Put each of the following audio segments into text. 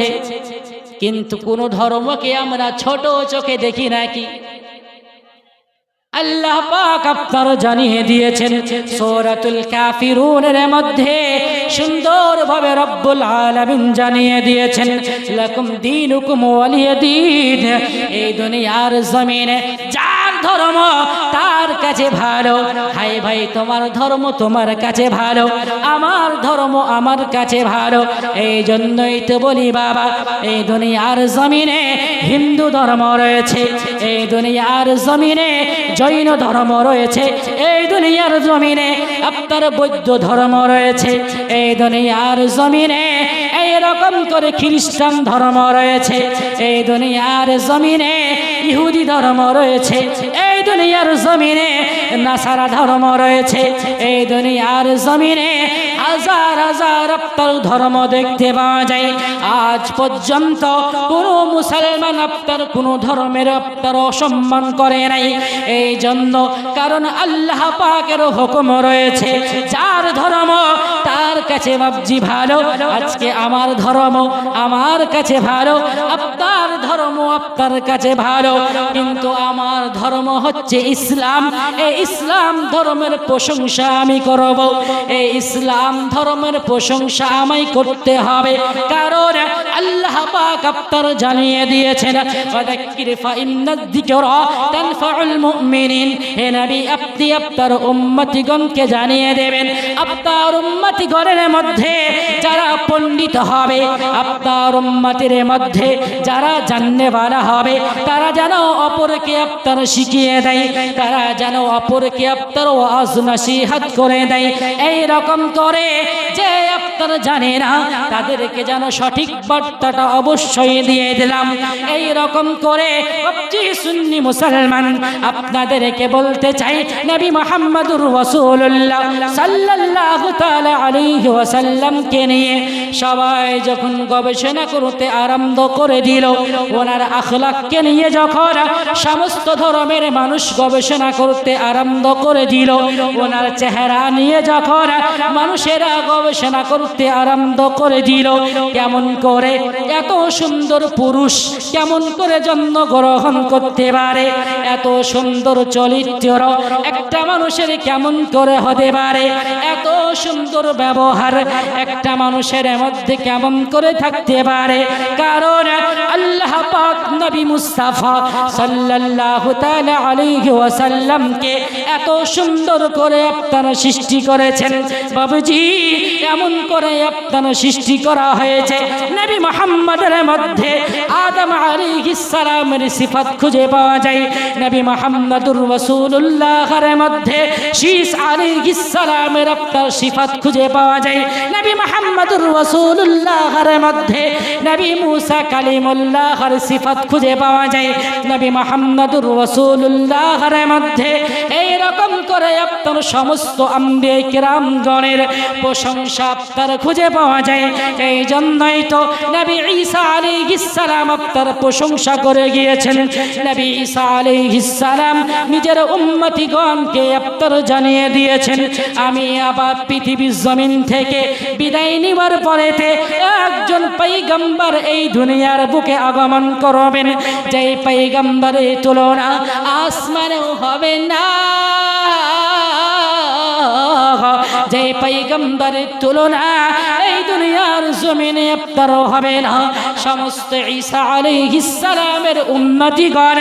রয়েছে কিন্তু কোন ধর্মকে আমরা ছোট চোখে দেখি নাকি? আল্লাহ পাক আপনার জানিয়ে দিয়েছেন, সূরাতুল কাফিরুনের মধ্যে সুন্দরভাবে রব্বুল আলামিন জানিয়ে দিয়েছেন, লাকুম দীনুকুম ওয়ালিয়াদিন এই দুনিয়ার জমিনে যার ধর্ম তার কাছে ভালো। হাই ভাই, তোমার ধর্ম তোমার কাছে ভালো। আমার ধর্ম আমার কাছে ভালো। এই জন্যই তো বলি বাবা, এই দুনিয়ার জমিনে হিন্দু ধর্ম রয়েছে। এই দুনিয়ার জমিনে জৈন ধর্ম রয়েছে। এই দুনিয়ার জমিনে আপনার বৌদ্ধ ধর্ম রয়েছে। এই দুনিয়ার জমিনে এই রকম করে খ্রিস্টান ধর্ম রয়েছে। এই দুনিয়ার জমিনে ইহুদি ধর্ম রয়েছে। এই দুনিয়ার জমিনে নাসারা ধর্ম রয়েছে। এই দুনিয়ার জমিনে হাজার হাজার আপনার ধর্ম দেখতে পাওয়া যায়। আজ পর্যন্ত কোনো মুসলমান আপনার কোনো ধর্মের আপনার অসম্মান করে নাই। এই জন্য কারণ আল্লাহ পাকের হুকুম রয়েছে, যার ধর্ম তার কাছে বাবজি ভালো, আজকে আমার ধর্ম আমার কাছে ভালো আপনার ধর্ম আপনার কাছে ভালো। কিন্তু আমার ধর্ম হচ্ছে ইসলাম, এই ইসলাম ধর্মের প্রশংসা আমি করব। এই ইসলাম ধর্মের প্রশংসা আমায় করতে হবে। কারণ আল্লাহ পাক আপনার জানিয়ে দিয়েছেন ফাযাক্কির ফাইন্নাদ যিকরা, তানফাউল মুমিনিন। হে নবী, আপনি আপনার উম্মতিগণকে জানিয়ে দেবেন, আপনার উম্মতিগণের মধ্যে যারা পণ্ডিত হবে, আপনার উম্মতির মধ্যে যারা জাননেওয়ালা হবে, তারা যেন অপরকে আপনার শিখিয়ে দেয়, তারা যেন অপরকে আপনার ওয়াজ, নসিহত করে দেয়। এই রকম করে যে আপনার জানে না, তাদেরকে যেন সঠিক বার্তাটা অবশ্যই দিয়ে দিলাম। এই রকম করে সুন্নি মুসলমান আপনাদেরকে বলতে চাই, নবী মোহাম্মদুর রাসূলুল্লাহ সাল্লাল্লাহু তাআলা আলাইহি নিয়ে সবাই যখন গবেষণা করতে আরম্ভ করে দিল, ওনার আখলাককে নিয়ে যখন সমস্ত ধর্মের মানুষ গবেষণা করতে আরম্ভ করে দিল, ওনার চেহারা নিয়ে যখন মানুষেরা গবেষণা করতে আরম্ভ করে দিল। কেমন করে? এত সুন্দর পুরুষ কেমন করে জন্মগ্রহণ করতে পারে? এত সুন্দর চরিত্র একটা মানুষের কেমন করে হতে পারে? এত সুন্দর ব্যবহার একটা মানুষের মধ্যে কেমন করে থাকতে পারে? কারণ আল্লাহ পাক নবী মুস্তাফা সাল্লাল্লাহু তাআলা আলাইহি ওয়াসাল্লামকে এত সুন্দর করে আপনারা সৃষ্টি করেছেন। বাবুজি এমন করে আপনারা সৃষ্টি করা হয়েছে। নবী মুহাম্মদের মধ্যে আদম আলাইহিস সালামের সিফাত খুঁজে পাওয়া যায়। নবী মুহাম্মদুর রাসূলুল্লাহর মধ্যে শীষ আলাইহিস সালামের আপনার সিফাত খুঁজে পাওয়া যায়। নবী মুহাম্মদুর রাসূলুল্লাহর মধ্যে নবী মুসা কালিমুল্লাহর সিফাত খুঁজে পাওয়া যায়। নবী মুহাম্মদুর রাসূলুল্লাহর মধ্যে এই রকম করে আপনার সমস্ত আম্বিয়া কিরামগণের প্রশংসা আপনার খুঁজে পাওয়া যায়। এই জন্যই তো নবী ঈসা আলাইহিস সালাম আপনার প্রশংসা করে গিয়েছেন। নবী ঈসা আলাইহিস সালাম নিজের উম্মতিগণকে আপনার জানিয়ে দিয়েছেন, আমি আবার পৃথিবীর জমিন থেকে বিদায় নিবার পরেতে একজন পৈগম্বর এই দুনিয়ার বুকে আগমন করবেন। যেই পৈগম্বরের তুলনা আসমানেও হবে না। যে পৈগম্বরের তুলনা এই দুনিয়ার জমিনে আপনার হবে না। সমস্ত ঈসা আলাইহিস সালামের উম্মতিগণ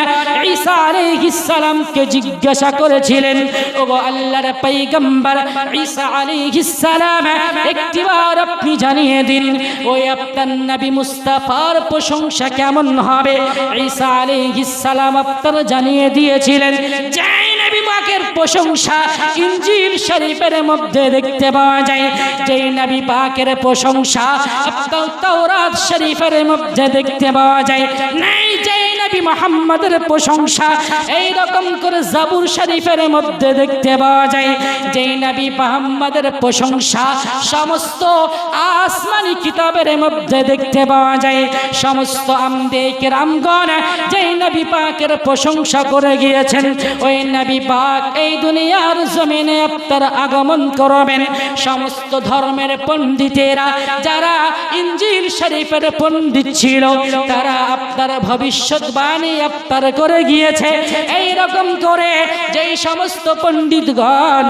ঈসা আলাইহিস সালামকে জিজ্ঞাসা করেছিলেন, ওগো আল্লাহর পৈগম্বর, ঈসা আলাইহিস সালাম, একটিবার আপনি জানিয়ে দিন, ওই আপনার নবী মুস্তাফার প্রশংসা কেমন হবে? ঈসা আলাইহিস সালাম আপনার জানিয়ে দিয়েছিলেন প্রশংসা ইঞ্জিল শরীফের মধ্যে দেখতে পাওয়া যায়। যেই নবী পাকের প্রশংসা শরীফের মধ্যে দেখতে পাওয়া যায়। নাই যেই নবী মোহাম্মদের প্রশংসা। এই রকম করে জাবুর শরীফের মধ্যে দেখতে পাওয়া যায় যেই নবী মোহাম্মদের প্রশংসা সমস্ত আসমানি কিতাবের মধ্যে দেখতে পাওয়া যায়। সমস্ত আমদে রামগণ যেই নবী পাকের প্রশংসা করে গিয়েছেন, ওই নবী পাক এই দুনিয়ার জমিনে আপনার আগমন করবেন। সমস্ত ধর্মের পণ্ডিতেরা যারা ইঞ্জিল শরীফের পণ্ডিত ছিল, তারা আপনার ভবিষ্যৎবাণী আপনার করে গিয়েছে। এই রকম করে যেই সমস্ত পণ্ডিতগণ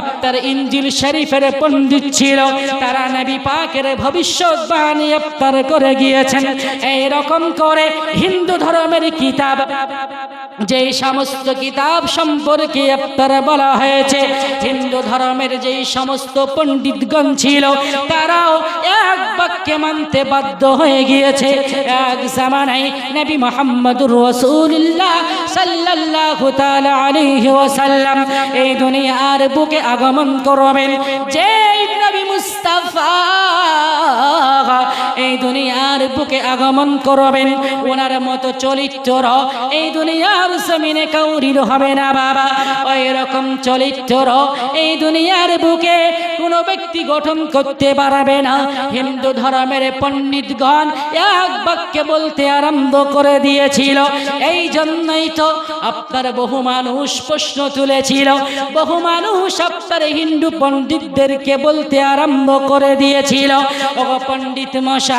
আপনার ইঞ্জিল শরীফের পণ্ডিত ছিল, তারা নবী পাকের ভবিষ্যৎবাণী আপনার করে গিয়েছেন। এই রকম করে হিন্দু ধর্মের কিতাব, যেই সমস্ত কিতাব সম্পর্কে আপনারা বলা হয়েছে, হিন্দু ধর্মের যেই সমস্ত পণ্ডিতগণ ছিল, তারাও এক বাক্যে মানতে বাধ্য হয়ে গিয়েছে। এক জামানায় নবী মোহাম্মদুর রসুল্লাহ আলাইহি ওয়াসাল্লাম এই দুনিয়ার বুকে আগমন করবেন। যেই নবী মুস্তাফা এই দুনিয়ার বুকে আগমন করবেন। ওনার মতো চরিত্র এই দুনিয়ার জমিনে কাউরির হবে না বাবা। ওই রকম চরিত্র এই দুনিয়ার বুকে কোনো ব্যক্তি গঠন করতে পারবে না। হিন্দু ধর্মের পণ্ডিতগণ এক বাক্যে বলতে আরম্ভ করে দিয়েছিল। এই জন্যই তো আপনার বহু মানুষ প্রশ্ন তুলেছিল। বহু মানুষ আপনার হিন্দু পণ্ডিতদেরকে বলতে আরম্ভ করে দিয়েছিল। ও পণ্ডিত মশাই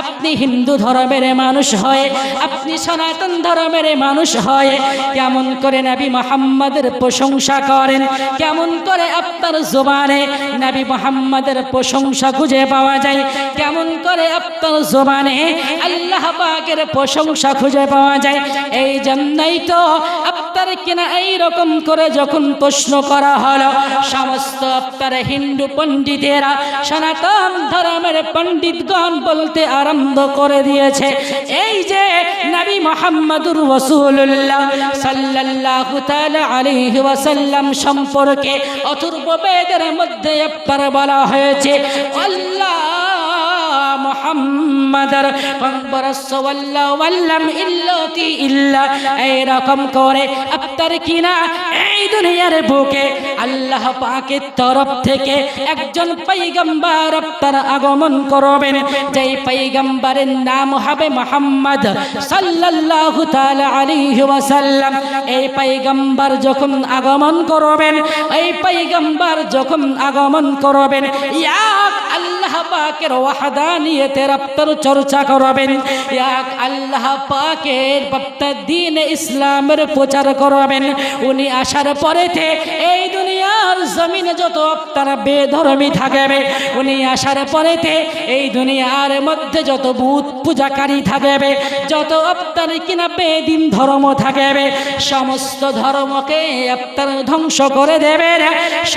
আপনি হিন্দু ধর্মের মানুষ হয়ে, আপনি সনাতন ধর্মের মানুষ হয়। কেমন করে নাবি মোহাম্মদের প্রশংসা করেন, কেমন করে আপনার জোবানে নবী মোহাম্মদের প্রশংসা খুঁজে পাওয়া যায়, কেমন করে আপনার জোবানে আল্লাহ পাকের প্রশংসা খুঁজে পাওয়া যায়। এই জন্যই তো আপনার কিনা এই রকম করে যখন প্রশ্ন করা হলো, সমস্ত আপনার হিন্দু পণ্ডিতেরা সনাতন ধর্মের পণ্ডিতগণ বলতে আরম্ভ করে দিয়েছে। এই যে নবী মোহাম্মদুর রসুল্লাহ সাল্লাল্লাহু তাআলা আলাইহি ওয়াসাল্লাম সম্পর্কে অথর্ব বেদের মধ্যে আপনার বলা হয়েছে, আল্লাহ এইরকম করে আপনার কিনা এই দুনিয়ার বুকে আল্লাহ পাকের তরফ থেকে একজন পৈগম্বর আপনার আগমন করবেন। যেই পৈগম্বরের নাম হবে মোহাম্মদ সাল্লাল্লাহু তাআলা আলাইহি ওয়াসাল্লাম। এই পৈগম্বর যখন আগমন করবেন, এই পৈগম্বর যখন আগমন করবেন, ইয়াক আল্লাহ পাকের ওয়াহদানিয়তের আপনার চর্চা করবেন। এক আল্লাহ পাকের বাপ্তা দিন ইসলামের প্রচার করবেন। উনি আসার পরেতে এই দুনিয়ার জমিনে যত আপনারা বেধর্মী থাকবে উনি আসার পরেতে এই দুনিয়ার মধ্যে যত ভূত পূজাকারী থাকবে যত আপনার কিনা বেদিন ধর্ম থাকবে সমস্ত ধর্মকে আপনার ধ্বংস করে দেবেন,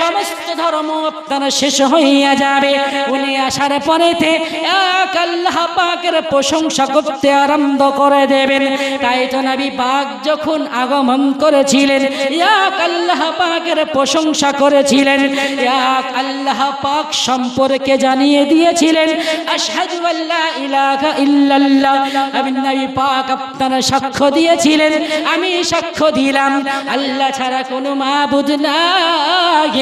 সমস্ত ধর্ম আপনার শেষ হইয়া যাবে। উনি আসার পরেতে এক আল্লাহ পাকের প্রশংসা করতে আরম্ভ করে দেবেন। তাই তো নবী পাক যখন আগমন করেছিলেন, এক আল্লাহ পাকের প্রশংসা করেছিলেন। এক আল্লাহ পাক সম্পর্কে জানিয়ে দিয়েছিলেন, আশহাদু ইল্লাল্লাহ। সাক্ষ্য দিয়েছিলেন, আমি সাক্ষ্য দিলাম, আল্লাহ ছাড়া কোনো মাবুদ নাই।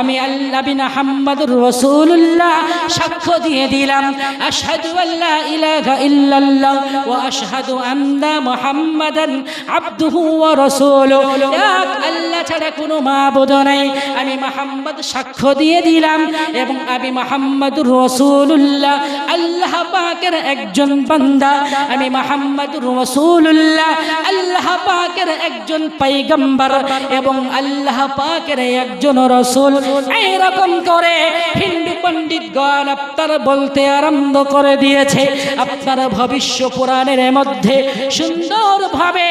আমি আল্লাহ বিন হাম্মাদুর রাসূলুল্লাহ সাক্ষ্য দিয়ে দিলাম, আশহাদু আল্লা ইলাহা ইল্লাল্লাহ ও আশহাদু আন্না মুহাম্মাদান আবদুহু ওয়া আল্লাহ ছাড়া কোনো মাবুদ নাই। আমি মোহাম্মদ সাক্ষ্য দিয়ে দিলাম এবং আমি মোহাম্মদ রাসূলুল্লাহ আল্লাহ পাকের একজন বান্দা, আমি মুহাম্মাদুর রাসূলুল্লাহ। আল্লাহ পাকের একজন পয়গম্বর এবং আল্লাহ পাকের একজন রাসূল। এই রকম করে হিন্দু পণ্ডিতগণ আপনার বলতে আরম্ভ করে দিয়েছে। আপনার ভবিষ্য পুরাণের মধ্যে সুন্দরভাবে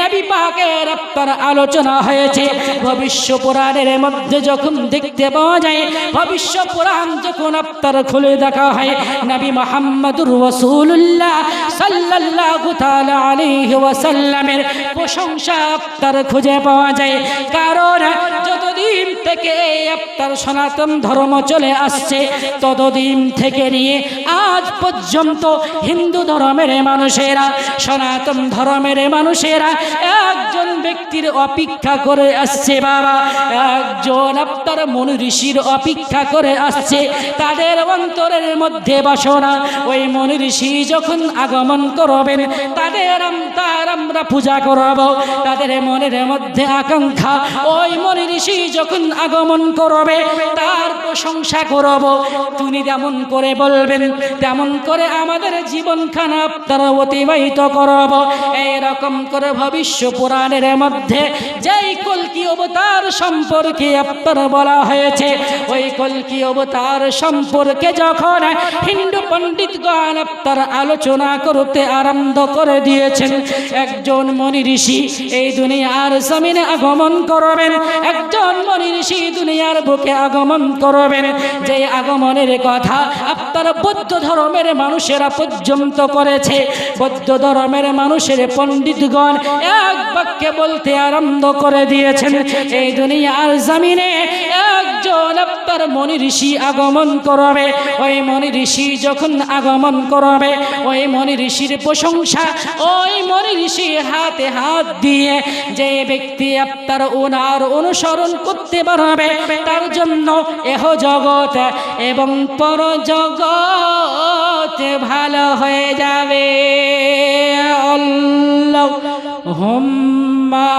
নবী পাকের আপনার আলোচনা হয়েছে। ভবিষ্য পুরাণের মধ্যে যখন দেখতে পাওয়া যায়, ভবিষ্য পুরাণ যখন আপনার খুলে দেখা হয়, নবী মোহাম্মদুর রসুল্লাহ সাল্লাল্লাহু তাআলা আলাইহি ওয়াসাল্লামের প্রশংসা তার খুঁজে পাওয়া যায়। কারণ যতদিন থেকে আপনার সনাতন ধর্ম চলে আসছে। ততদিন থেকে নিয়ে আজ পর্যন্ত হিন্দু ধর্মের মানুষেরা, সনাতন ধর্মের মানুষেরা একজন ব্যক্তির অপেক্ষা করে আসছে বাবা। একজন আপনার মনি ঋষির অপেক্ষা করে আসছে। তাদের অন্তরের মধ্যে বাসনা, ওই মনি ঋষি যখন আগমন করবেন, তাদের তার আমরা পূজা করব। তাদের মনের মধ্যে আকাঙ্ক্ষা, ওই মনি ঋষি যখন আগমন করবে, তার প্রশংসা করব। তুমি যেমন করে বলবেন, তেমন করে আমাদের জীবনখানা আপনারা অতিবাহিত করব। এইরকম করে ভবিষ্য পুরাণের মধ্যে যেই কলকি অবতার সম্পর্কে আপনার বলা হয়েছে, ওই কলকি অবতার সম্পর্কে যখন হিন্দু পণ্ডিতগণ আপনার আলোচনা করতে আরম্ভ করে দিয়েছেন, একজন মনি ঋষি এই দুনিয়ার জমিনে আগমন করবেন, একজন মনি ঋষি দুনিয়ার বুকে আগমন করবেন। যে আগমনের কথা আপনার বৌদ্ধ ধর্মের মানুষেরা পর্যন্ত করেছে। বৌদ্ধ ধর্মের মানুষের পণ্ডিতগণ এক বাক্যে বলতে আরম্ভ করে দিয়েছেন, এই দুনিয়ার জমিনে একজন আপনার মনি ঋষি আগমন করবে। ওই মনি ঋষি যখন আগমন করবে, ওই মনি ঋষির প্রশংসা, ওই মনি ঋষি হাতে হাত দিয়ে যে ব্যক্তি আপনার ওনার অনুসরণ করতে পারবে তার জন্য এহ জগৎ এবং পর জগৎ ভালো হয়ে যাবে আল্লাহ হুম্মা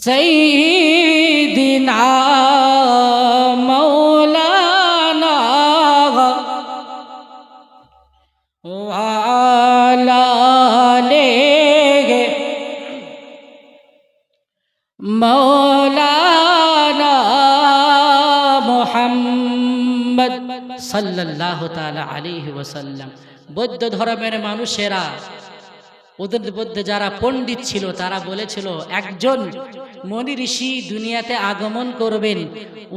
سيدنا مولانا وعلى সাল্লাল্লাহু তাআলা আলাইহি ওয়াসাল্লাম। বৌদ্ধ ধর্মের মানুষেরা, ওদের মধ্যে যারা পণ্ডিত ছিল, তারা বলেছিল, একজন মনি ঋষি দুনিয়াতে আগমন করবেন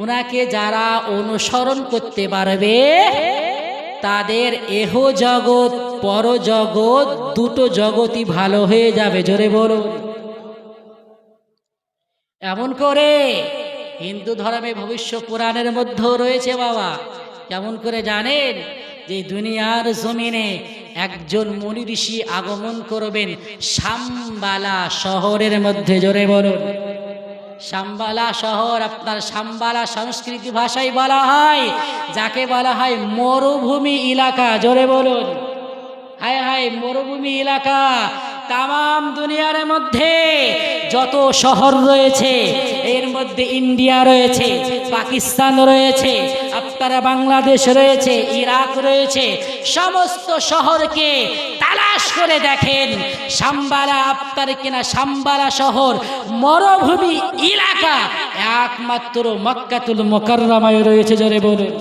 ওনাকে যারা অনুসরণ করতে পারবে, তাদের এহ জগৎ, পর জগৎ, দুটো জগতই ভালো হয়ে যাবে। জোরে বলো এমন করে হিন্দু ধর্মে ভবিষ্য পুরাণের মধ্যেও রয়েছে বাবা। কেমন করে জানেন? যে দুনিয়ার জমিনে একজন মনি ঋষি আগমন করবেন শামবালা শহরের মধ্যে, জোরে বলুন। শাম্বালা শহর আপনার শাম্বালা সংস্কৃতি ভাষায় বলা হয়, যাকে বলা হয় মরুভূমি এলাকা, জোরে বলুন। হায় হায়, মরুভূমি এলাকা তাম দুনিয়ার মধ্যে যত শহর রয়েছে, এর মধ্যে ইন্ডিয়া রয়েছে, পাকিস্তান রয়েছে, আপনারা বাংলাদেশ রয়েছে, ইরাক রয়েছে, সমস্ত শহরকে তালাশ করে দেখেন সাম্বালা আপনার কিনা সাম্বালা শহর, মরুভূমি এলাকা, একমাত্র মক্কাতুল মোকাররমায় রয়েছে জোরে বলুন।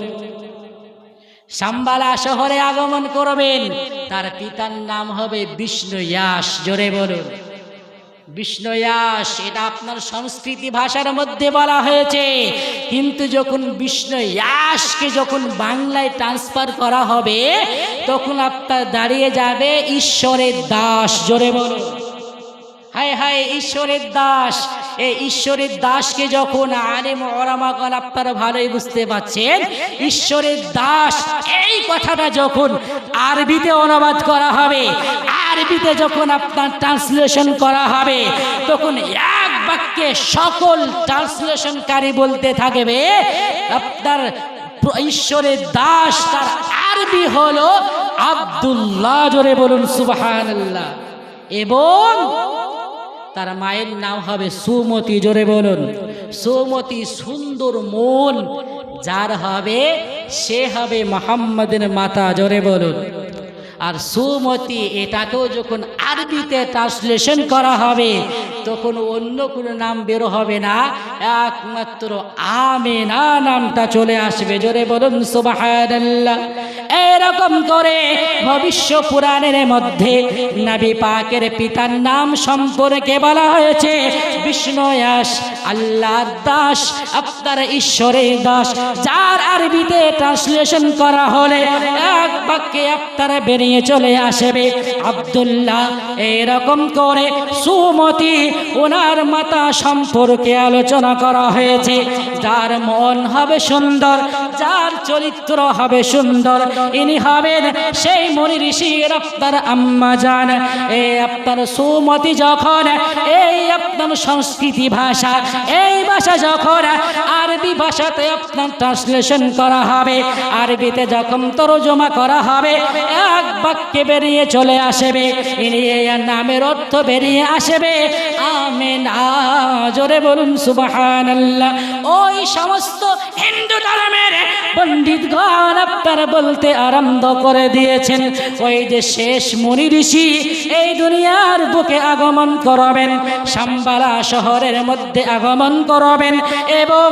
সাম্বালা শহরে আগমন করবেন, তার পিতার নাম হবে বিষ্ণু ইয়াস, জোরে বলুন। বিষ্ণু ইয়াস এটা আপনার সংস্কৃতি ভাষার মধ্যে বলা হয়েছে। কিন্তু যখন বিষ্ণু ইয়াসকে যখন বাংলায় ট্রান্সফার করা হবে, তখন আপনার দাঁড়িয়ে যাবে ঈশ্বরের দাস, জোরে বলুন। হায় হায়, ঈশ্বরের দাস। এই ঈশ্বরের দাসকে যখন আলেম ওরামাগণ আপনারা ভালোই বুঝতে পাচ্ছেন, ঈশ্বরের দাস, এই কথাটা যখন আরবিতে অনুবাদ করা হবে আরবিতে যখন আপনার ট্রান্সলেশন করা হবে, তখন এক বাক্যে সকল ট্রান্সলেশনকারী বলতে থাকবে, আপনার ঈশ্বরের দাস তার আরবি হলো আব্দুল্লাহ, জোরে বলুন সুবহানাল্লাহ। এবং তার মায়ের নাম হবে সুমতি, জোরে বলুন। সুমতি সুন্দর মন, যার হবে, সে হবে মোহাম্মদের মাতা, জোরে বলুন। আর সুমতি এটাকেও যখন আরবিতে ট্রান্সলেশন করা হবে, তখন অন্য কোনো নাম বেরো হবে না, একমাত্র আমেনা নামটা চলে আসবে। জোরে বলুন, সুবহানাল্লাহ। এরকম করে ভবিষ্য পুরাণের মধ্যে নবী পাকের পিতার নাম সম্পর্কে বলা হয়েছে। বিষ্ণয়াস আল্লাহর দাস, আপনার ঈশ্বরের দাস, যার আরবিতে ট্রান্সলেশন করা হলে এক বাক্যে আপনারা বেরিয়ে চলে আসবে। আব্দুল্লাহ এরকম করে সুমতি ওনার মাতা সম্পর্কে আলোচনা করা হয়েছে। যার মন হবে সুন্দর, যার চরিত্র হবে সুন্দর ইনি হবেন সেই মনি ঋষি আপনার আম্মা যান এই আপনার সুমতি যখন, এই আপনার সংস্কৃতি ভাষা, এই ভাষা যখন আরবি ভাষাতে আপনার ট্রান্সলেশন করা হবে, আরবিতে যখন তরজমা করা হবে, এক বাক্যে বেরিয়ে চলে আসবে। ইনি নামের অর্থ বেরিয়ে আসবে। আমেন জোরে বলুন সুবাহান ওই সমস্ত হিন্দু ধর্মের পণ্ডিতগণ আপনারা বলতে আরম্ভ করে দিয়েছেন। ওই যে শেষ মুনি ঋষি এই দুনিয়ার বুকে আগমন করবেন, সাম্বালা শহরের মধ্যে আগমন করবেন এবং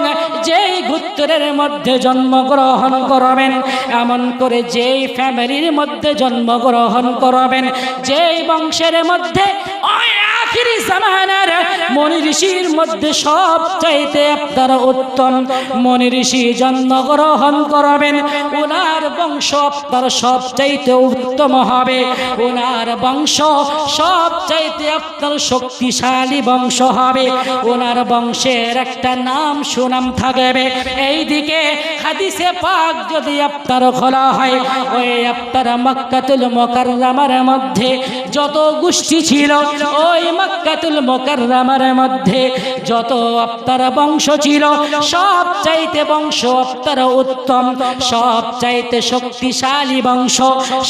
যেই গুত্তরের মধ্যে জন্মগ্রহণ করবেন, এমন করে যেই ফ্যামিলির মধ্যে জন্মগ্রহণ করবেন। যেই বংশের মধ্যে আখিরি জামানার মনি ঋষির মধ্যে সব চাইতে আপনার উত্তম। মনি ঋষি জন্মগ্রহণ করবেন ওনার বংশ আপনার সব চাইতে উত্তম হবে। ওনার বংশ সব চাইতে আপনার শক্তিশালী বংশ হবে। ওনার বংশের একটা নাম সুনাম থাকবে। এইদিকে হাদিসে পাক যদি আপনার খোলা হয়, ওই আপনার মক্কাতুল মোকাররামার মধ্যে যত গোষ্ঠী ছিল, ওই মক্কাতুল মোকাররামার মধ্যে যত আপনার বংশ ছিল, সব চাইতে বংশ আপনার উত্তম, সব চাইতে শক্তিশালী বংশ,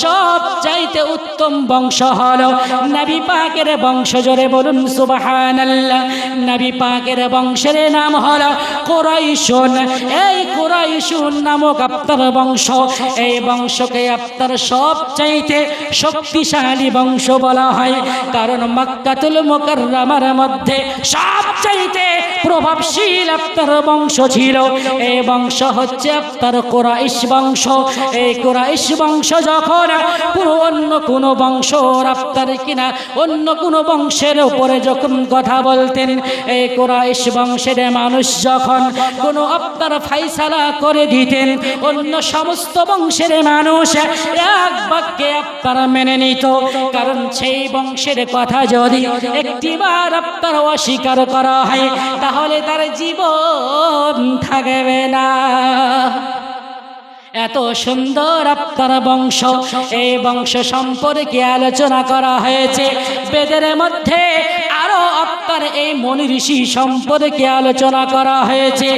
সব চাইতে উত্তম বংশ হলো নবী পাকের বংশ। জোরে বলুন, সুবহানাল্লাহ। নবী পাকের বংশের নাম হলো কুরাইশুন। এই কুরাইশুন নামক আপনার বংশ, এই বংশকে আপনার সব চাইতে শক্তিশালী বংশ বলা হয়। কারণ মক্কাতুল মুকাররমার মধ্যে সব চাইতে প্রভাবশীল আপনার বংশ ছিল। এই বংশ হচ্ছে আপনার কোরাইশ বংশ। এই কোরাইশ বংশ যখন অন্য বংশ আপনার কিনা, অন্য বংশের যখন কথা বলতেন, এই কোরাইশ বংশের মানুষ যখন কোনো আপনার ফাইসালা করে দিতেন, অন্য সমস্ত বংশের মানুষ এক বাক্যে আপনারা মেনে নিত। কারণ সেই বংশের কথা যদি একটিবার আপনার অস্বীকার করা হয়, তাহলে তার জীবন থাকবে না। এত সুন্দর আপনার বংশ, এই বংশ সম্পর্কে আলোচনা করা হয়েছে। বেদের মধ্যে আপনার এই মনি ঋষি সম্পর্কে আলোচনা করা হয়েছে।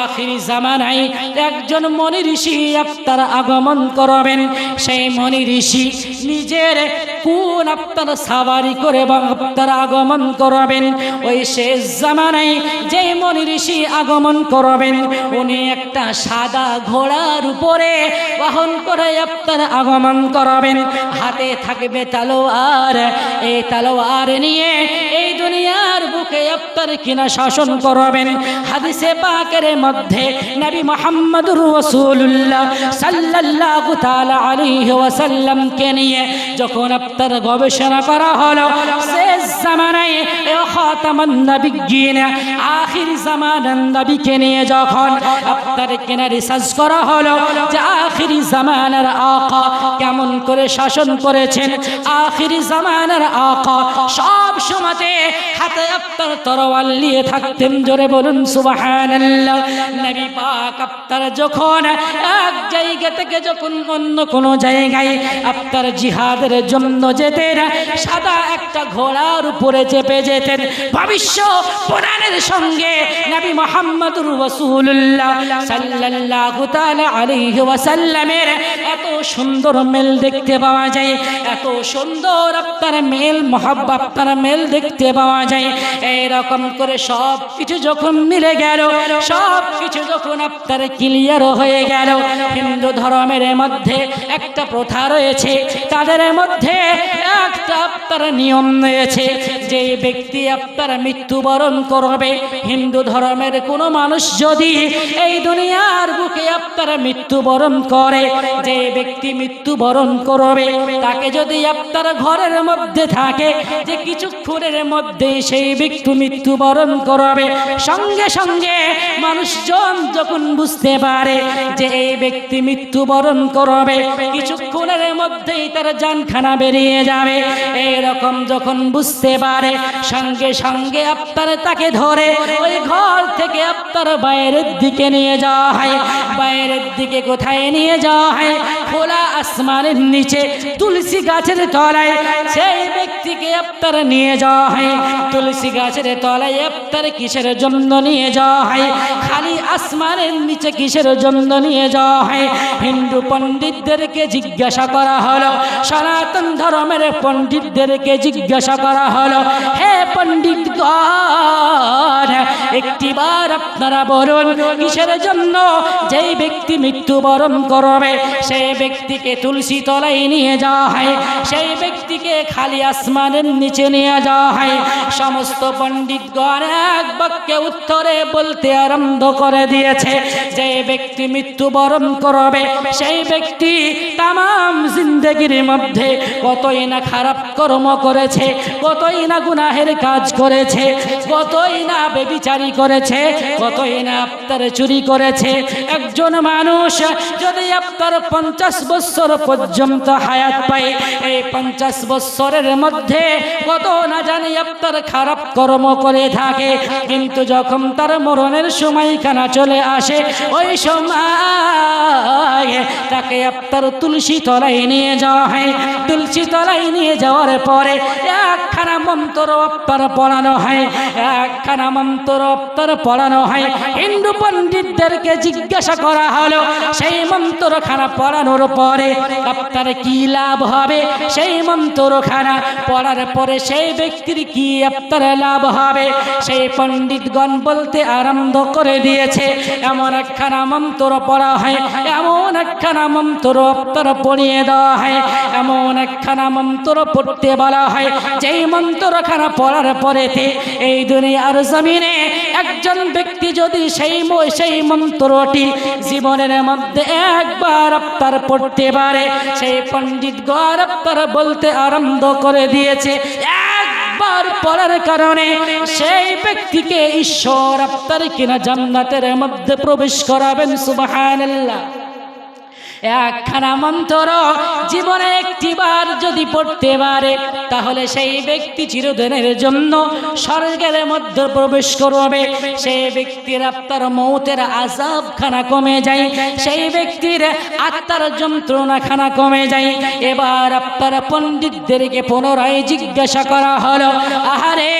আখিরি জামানায় একজন মনি ঋষি আপনার আগমন করবেন। সেই মনি ঋষি নিজের কোন আপনার সাবারি করে এবং আপনার আগমন করবেন। ওই শেষ জামানায় যেই মনি ঋষি আগমন করবেন, উনি একটা সাদা ঘোড়ার উপরে বাহন করে আপনার আগমন করবেন। হাতে থাকবে তালোয়ার, এই তালোয়ার নিয়ে এই দুনিয়ার বুকে আপনার কিনা শাসন করবেন। হাদিসে পাকের মধ্যে নবী মোহাম্মদুর রাসূলুল্লাহ সাল্লাল্লাহু তাআলা আলাইহি ওয়াসাল্লামকে নিয়ে যখন আপনার গবেষণা করা হলো, শেষ জামানায় খাতামান আখির জামানার আকা কেমন করে শাসন করেছেন, আখিরি জামানার আকা সব সময়তে হাতে আপনার তরোয়াল নিয়ে থাকতেন, জোরে বলুন, সুবহানাল্লাহ। নবী পাক আপনার যখন এক জায়গা থেকে যখন অন্য কোন জায়গায় আপনার জিহাদের জন্য যেতেন, সাদা একটা ঘোড়ার উপরে চেপে যেতেন, ভবিষ্য পুরাণের সঙ্গে নবী মোহাম্মদুর রাসূলুল্লাহ সাল্লাল্লাহু তাআলা আলাইহি ওয়াসাল্লামের এত সুন্দর মেল দেখতে পাওয়া যায়, এত সুন্দর আপনার মেল মহাব্বা আপনার মেল দেখতে পাওয়া যায়। এইরকম করে সব কিছু যখন মিলে গেল সব কিছু যখন আপনার ক্লিয়ার হয়ে গেল, হিন্দু ধর্মের মধ্যে একটা প্রথা রয়েছে, তাদের মধ্যে একটা আপনার নিয়ম রয়েছে, যে ব্যক্তি আপনার মৃত্যুবরণ করবে, হিন্দু ধর্মের কোনো মানুষ যদি এই দুনিয়ার বুকে আপনার মৃত্যুবরণ করে, যে ব্যক্তি মৃত্যুবরণ করবে, তাকে যদি আপনার ঘরের মধ্যে থাকে, যে কিছুক্ষণের মধ্যেই সেই ব্যক্তি মৃত্যুবরণ করবে। সঙ্গে সঙ্গে মানুষজন যখন বুঝতে পারে যে এই ব্যক্তি মৃত্যুবরণ করবে, কিছুক্ষণের মধ্যেই তার জানখানা বেরিয়ে যাবে। এইরকম যখন বুঝতে পারে, সঙ্গে সঙ্গে আপনার তাকে ধরে ওই ঘর থেকে আপনার বাইরের দিকে নিয়ে যাওয়া হয়। বাইরের দিকে কোথায় নিয়ে যাওয়া হয়? খোলা আসমানের নিচে তুলসী গাছের তলায় সেই ব্যক্তিকে আপনার নিয়ে যাওয়া হয়। তুলসী গাছের তলায় আপনার কিসের জন্য নিয়ে যাওয়া হয়? খালি আসমানের নিচে কিসের জন্য নিয়ে যাওয়া হয়? হিন্দু পণ্ডিতদেরকে জিজ্ঞাসা করা হলো, সনাতন ধর্মের পণ্ডিতদেরকে জিজ্ঞাসা করা হলো, হে পণ্ডিত একটিবার আপনারা বলুন, কিসের জন্য যেই ব্যক্তি মৃত্যুবরণ করবে সেই ব্যক্তিকে তুলসী তলায় নিয়ে যাওয়া হয়, সেই ব্যক্তিকে খালি আসমানের নিচে নিয়ে যাওয়া হয়। সমস্ত পণ্ডিতগণ এক বাক্যে উত্তরে বলতে আরম্ভ করে দিয়েছে, যে ব্যক্তি মৃত্যুবরণ করবে, সেই ব্যক্তি তাম জিন্দগির মধ্যে কতই না খারাপ কর্ম করেছে, কতই না গুনাহের কাজ করেছে, কতই না বেবিচারি করেছে, কতই না আপনার চুরি করেছে। একজন মানুষ যদি আপনার পঞ্চাশ বৎসর পর্যন্ত হায়াত পায়। এই পঞ্চাশ বৎসরের মধ্যে কত না জানি আপনার খারাপ কর্ম করে থাকে। কিন্তু যখন তার মরণের সময়খানা চলে আসে, ওই সময় তাকে আপনার তুলসী তলায় নিয়ে যাওয়া হয়। তুলসী তলায় নিয়ে যাওয়ার পরে একখানা মন্ত্র আপনার পড়ানো হয়। একখানা মন্ত্র আপনার পড়ানো হয়। হিন্দু পণ্ডিতদেরকে জিজ্ঞাসা করা হলো, সেই মন্ত্রখানা পড়ানোর পরে আপনার কি লাভ হবে? সেই মন্ত্রখানা পড়ার পরে সেই ব্যক্তির কি আপনার লাভ হবে? সেই পণ্ডিতগণ বলতে আরম্ভ করে দিয়েছে, এমন একখানা মন্ত্র পড়া হয়, এমন একখানা মন্ত্র আপনার পড়িয়ে দেওয়া হয়, এমন একখানা মন্ত্র পড়তে বলা হয়। যেই মন্ত্রখানা পড়ার পরেতে এই দুনিয়ার জমিনে একজন ব্যক্তি যদি সেই সেই মন্ত্রটি জীবনের মধ্যে একবার আপনার পড়তে পারে, সেই পণ্ডিত গর আপনার বলতে আরম্ভ করে দিয়েছে। একবার কারণে সেই ব্যক্তিকে ঈশ্বর আপনার কিনা জান্নাতের মধ্যে প্রবেশ করাবেন, সুবহানাল্লাহ। একখানা মন্ত্র জীবনে একটিবার যদি পড়তে পারে, তাহলে সেই ব্যক্তি চিরদিনের জন্য স্বর্গের মধ্যে প্রবেশ করবে। সেই ব্যক্তির আত্মার মৌতের আজাব খানা কমে যায়, সেই ব্যক্তির আত্মার যন্ত্রণা খানা কমে যায়। এবার আপনার পণ্ডিতদেরকে পুনরায় জিজ্ঞাসা করা হলো, আহারে,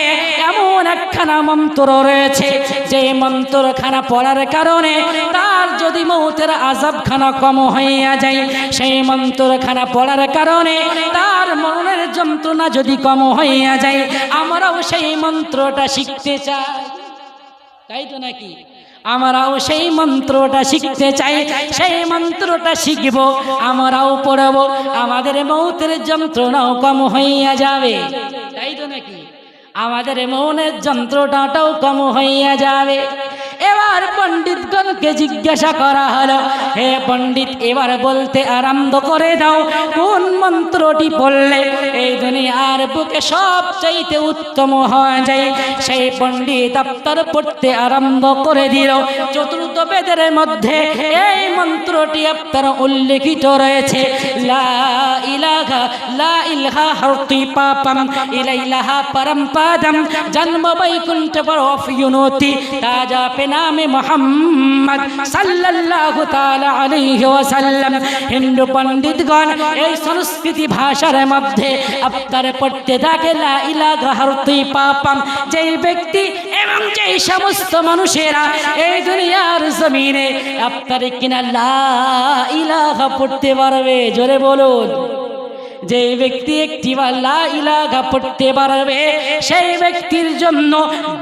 এমন একখানা মন্ত্র রয়েছে যে মন্ত্রখানা পড়ার কারণে তার যদি মৌতের আজাব খানা কম হইয়া যায়, সেই মন্ত্রখানা পড়ার কারণে তার মনের যন্ত্রণা যদি কম হইয়া যায়, আমরাও সেই মন্ত্রটা শিখতে চাই। তাই তো নাকি? আমরাও সেই মন্ত্রটা শিখতে চাই, সেই মন্ত্রটা শিখব, আমরাও পড়ব, আমাদের মৌতের যন্ত্রণাও কম হইয়া যাবে। তাই তো নাকি? আমাদের মৌনের যন্ত্রণাটাও কম হইয়া যাবে এবার পণ্ডিতগণকে জিজ্ঞাসা করা হলো, হে পণ্ডিত, এবার বলতে আরম্ভ করে দাও, কোন মন্ত্রটি পড়লে এই দুনিয়ার বুকে সব চাইতে উত্তম হওয়া যায়? সেই পণ্ডিত আপনার পড়তে আরম্ভ করে দিল। চতুর্থ বেদের মধ্যে এই মন্ত্রটি আপনার উল্লেখিত রয়েছে পরম পাদম, জন্ম বৈকুণ্ঠ পরফ ইউনতি তাজা পে নামে মোহাম্মদ সাল্লাল্লাহু তাআলা আলাইহি ওয়াসাল্লাম, হিন্দু পণ্ডিতগণ, এই সংস্কৃতি ভাষার মধ্যে আপনার পড়তে থাকে, লা ইলাহা হরতি পাপম। যেই ব্যক্তি এবং যেই সমস্ত মানুষেরা এই দুনিয়ার জমিনে আপনার কিনা লা ইলাহা পড়তে পারবে, জোরে বলুন। যে ব্যক্তি একটি ইলাহা পড়তে পারবে, সেই ব্যক্তির জন্য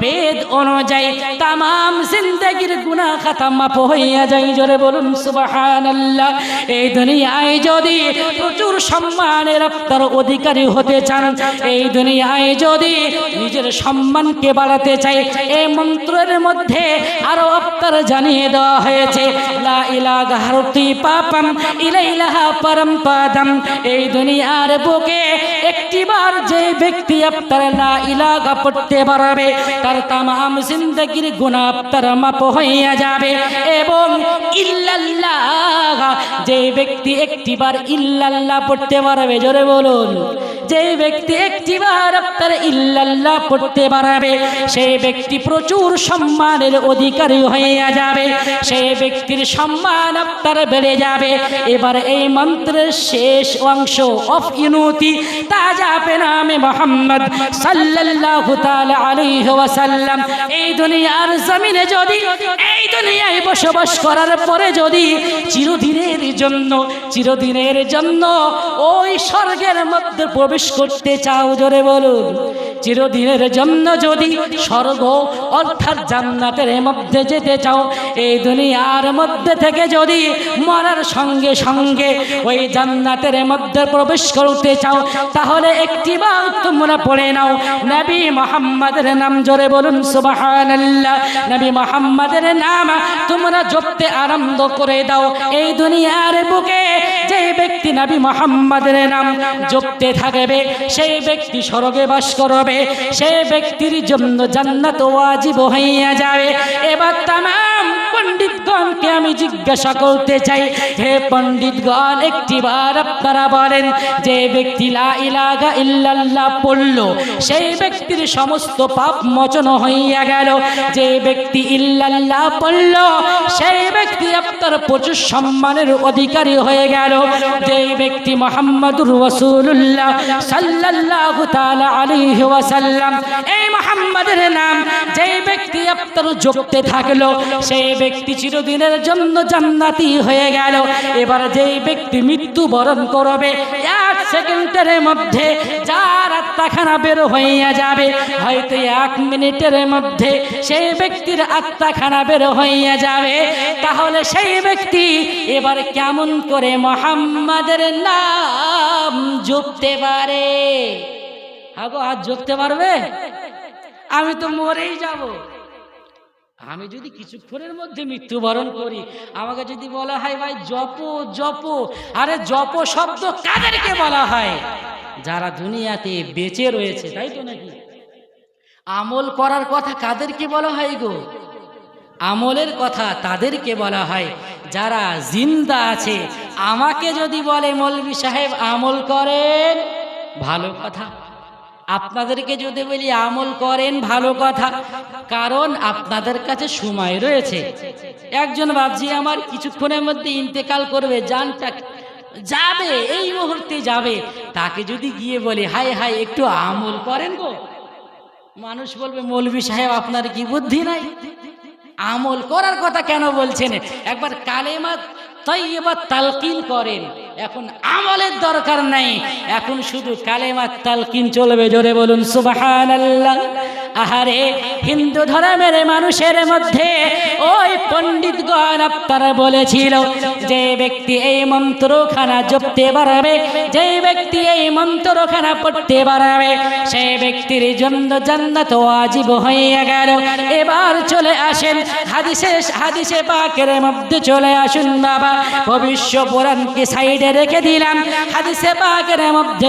বেদ অনুযায়ী তামাম জিন্দগির গুনাহ খাতা মাপ হইয়া যায়। জোরে বলুন, সুবহানাল্লাহ। এই দুনিয়ায় যদি প্রচুর সম্মানের আপনার অধিকারী হতে চান, এই দুনিয়ায় যদি নিজের সম্মানকে বাড়াতে চাই, এই মন্ত্রের মধ্যে আরও আপনার জানিয়ে দেওয়া হয়েছে, লা ইলাহা হরতি পাপম ইলাইলাহা পরম পাদম এই দুনিয়ার বুকে একটিবার যে ব্যক্তি আপনার লা ইলাগা পড়তে পারবে, তার তাম জিন্দগির গুণ আপনার মাপ হইয়া যাবে। এবং ইল্লাল্লাহ, যে ব্যক্তি একটিবার ইল্লাল্লাহ পড়তে পারবে, জোরে বলুন। যে ব্যক্তি একটিবার আপনার ইল্লাল্লাহ পড়তে পারবে, সেই ব্যক্তি প্রচুর সম্মানের অধিকারী হয়ে যাবে, সেই ব্যক্তির সম্মান আপনার বেড়ে যাবে। এবার এই মন্ত্রের শেষ অংশ, অফ ইউনুতি তাজা নামে মোহাম্মদ আলাইহি ওয়াসাল্লাম। এই দুনিয়ার জমিনে যদি, এই দুনিয়ায় বসবাস করার পরে যদি চিরদিনের জন্য চিরদিনের জন্য ওই স্বর্গের মধ্যে প্রবেশ করতে চাও, জোরে বলুন। চিরদিনের জন্য যদি স্বর্গ অর্থাৎ জান্নাতের মধ্যে যেতে চাও, এই দুনিয়ার মধ্যে থেকে যদি মরার সঙ্গে সঙ্গে ওই জান্নাতের মধ্যে প্রবেশ করতে চাও, তাহলে একটি বার তোমরা পড়ে নাও। নবী মোহাম্মদের নাম জোরে বলুন, সুবহানাল্লাহ। নবী মোহাম্মদের নাম তোমরা জপতে আরম্ভ করে দাও। এই দুনিয়ার বুকে যে ব্যক্তি নবী মোহাম্মদের নাম জপতে থাকবে, সেই ব্যক্তি স্বর্গে বাস করবে, সেই ব্যক্তির জন্য জান্নাত ওয়াজিব হইয়া যাবে। এবার তামাম পণ্ডিতগণকে আমি জিজ্ঞাসা করতে চাই, হে পণ্ডিতগণ, একটিবার আপনারা বলেন, যে ব্যক্তি লা ইলাহা ইল্লাল্লাহ পড়ল, সেই ব্যক্তির সমস্ত পাপ মোচন হইয়া গেল। যে ব্যক্তি ইল্লাল্লাহ পড়ল, সেই ব্যক্তি আপনার প্রচুর সম্মানের অধিকারী হয়ে গেল। যে ব্যক্তি মোহাম্মদুর রসুল্লাহ তাআলা আলাইহি ওয়াসাল্লাম, এই মোহাম্মদের নাম যে ব্যক্তি আপনার জপতে থাকল, সেই ব্যক্তি চিরদিনের জন্য জান্নাতি হয়ে গেল। এবার যেই ব্যক্তি মৃত্যু বরণ করবে, এক সেকেন্ডের মধ্যে যার আত্মাখানা বের হইয়া যাবে। হয়তো এক মিনিটের মধ্যে সেই ব্যক্তির আত্মাখানা বের হইয়া যাবে। তাহলে সেই ব্যক্তি এবার কেমন করে মোহাম্মদের নাম জুপতে পারে? আগো হাত জুপতে পারবে? আমি তো মরেই যাব। আমি যদি কিছুক্ষণের মধ্যে মৃত্যুবরণ করি, আমাকে যদি বলা হয়, ভাই, জপ জপ। আরে, জপ শব্দ কাদেরকে বলা হয়? যারা দুনিয়াতে বেঁচে রয়েছে, তাই তো নাকি? আমল করার কথা কাদেরকে বলা হয় গো? আমলের কথা তাদেরকে বলা হয়। যারা জিন্দা আছে, আমাকে যদি বলে মৌলবী সাহেব, আমল করেন? ভালো কথা। আপনাদেরকে যদি বলি আমল করেন, ভালো কথা। কারণ আপনাদের কাছে সময় রয়েছে। একজন বাবজি আমার কিছুক্ষণের মধ্যে ইন্তেকাল করবে, জানটা যাবে, এই মুহূর্তে যাবে। তাকে যদি গিয়ে বলে, হাই হাই, একটু আমল করেন গো। মানুষ বলবে মৌলবী সাহেব, আপনার কি বুদ্ধি নাই? আমল করার কথা কেন বলছেন? একবার কালেমা তৈবা তালকিন করেন। এখন আমলের দরকার নাই। এখন শুধু কালেমা তালকিন চলবে, জোরে বলুন সুবাহান আল্লাহ আহারে, হিন্দু ধর্মের মানুষের মধ্যে ওই পণ্ডিতগণ আপনারা বলেছিল, যে ব্যক্তি এই মন্ত্রখানা জপতে পারবে, যে ব্যক্তি এই মন্ত্রখানা পড়তে পারবে সেই ব্যক্তির জন্য জান্নাত ওয়াজিব হয়ে গেল। এবার চলে আসেন, হাদিসে হাদিসে পাকের মধ্যে চলে আসুন বাবা। ভবিষ্য পুরাণকে সাইডে রেখে দিলাম হাদিসে পাকের মধ্যে